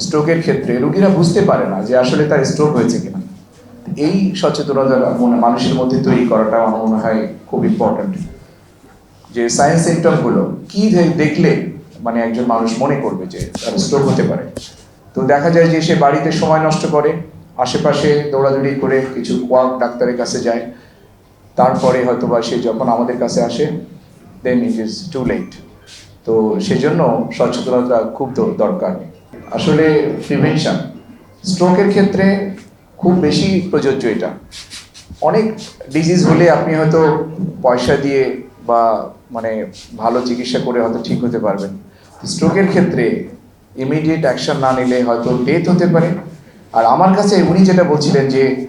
স্ট্রোকের ক্ষেত্রে রোগীরা বুঝতে পারে না যে আসলে তার স্ট্রোক হয়েছে কিনা। এই সচেতনতা মনে- মানুষের মধ্যে তৈরি করাটা আমার মনে হয় খুব ইম্পর্ট্যান্ট যে সায়েন্স সিমটমগুলো কি দেখলে মানে একজন মানুষ মনে করবে যে তার স্ট্রোক হতে পারে। তো দেখা যায় যে সে বাড়িতে সময় নষ্ট করে, আশেপাশে দৌড়াদৌড়ি করে কিছু কোয়াক ডাক্তারের কাছে যায়। তারপরে হয়তো বা সে যখন আমাদের কাছে আসে then it is too late তো সেজন্য সচেতনতা খুব দরকার। আসলে প্রিভেনশন স্ট্রোকের ক্ষেত্রে খুব বেশি প্রযোজ্য এটা। অনেক ডিজিজ হলে আপনি হয়তো পয়সা দিয়ে বা মানে ভালো চিকিৎসা করে হয়তো ঠিক হতে পারবেন। স্ট্রোকের ক্ষেত্রে ইমিডিয়েট অ্যাকশন না নিলে হয়তো ডেথ হতে পারে। আর আমার কাছে উনি যেটা বলছিলেন যে,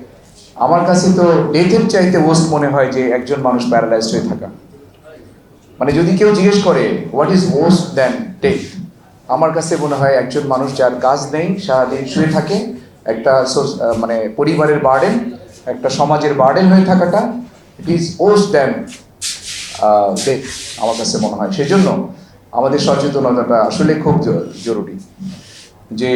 আমার কাছে তো ডেথের চাইতে ওস্ট মনে হয় যে একজন মানুষ প্যারালাইজড হয়ে থাকা। মানে যদি কেউ জিজ্ঞেস করে what is most than death আমার কাছে মনে হয় একজন মানুষ যার কাজ নেই, সারাদিন শুয়ে থাকে, একটা মানে পরিবারের বার্ডেন, একটা সমাজের বার্ডেন হয়ে থাকাটা ইট ইজ দ্যান ডেথ আমার কাছে মনে হয়। সেজন্য আমাদের সচেতনতাটা আসলে খুব জরুরি। যে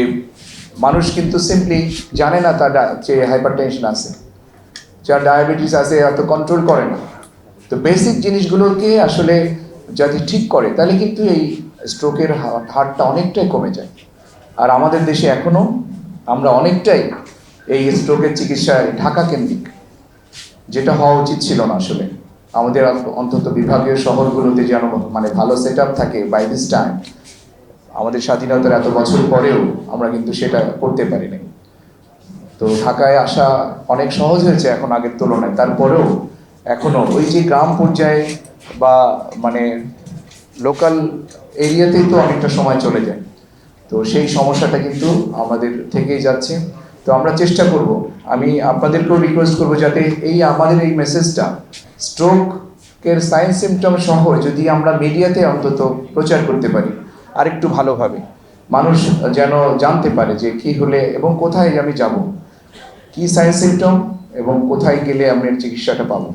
মানুষ কিন্তু সিম্পলি জানে না তার যে হাইপার টেনশন আছে, যার ডায়াবেটিস আছে, এত কন্ট্রোল করে না। তো বেসিক জিনিসগুলোকে আসলে যদি ঠিক করে, তাহলে কিন্তু এই স্ট্রোকের হারটা অনেকটাই কমে যায়। আর আমাদের দেশে এখনও আমরা অনেকটাই এই স্ট্রোকের চিকিৎসায় ঢাকা কেন্দ্রিক, যেটা হওয়া উচিত ছিল না আসলে। আমাদের অন্তত বিভাগীয় শহরগুলোতে যেন মানে ভালো সেট থাকে বাই দিস টাইম আমাদের স্বাধীনতার এত বছর পরেও আমরা কিন্তু সেটা করতে পারি নাই তো ঢাকায় আসা অনেক সহজ হয়েছে এখন আগের তুলনায়। তারপরেও এখনও ওই যে গ্রাম পর্যায়ে বা মানে লোকাল এরিয়াতেই তো অনেকটা সময় চলে যায়। তো সেই সমস্যাটা কিন্তু আমাদের থেকেই যাচ্ছে। তো আমরা চেষ্টা করব। আমি আপনাদেরকেও রিকোয়েস্ট করব যাতে এই আমাদের এই মেসেজটা স্ট্রোকের সাইন্স সিমটম সহ যদি আমরা মিডিয়াতে অন্তত প্রচার করতে পারি, আরেকটু ভালোভাবে। মানুষ যেন জানতে পারে যে কি হলে এবং কোথায় আমি যাব, কি সাইন্স সিমটম এবং কোথায় গেলে আমি চিকিৎসাটা পাবো।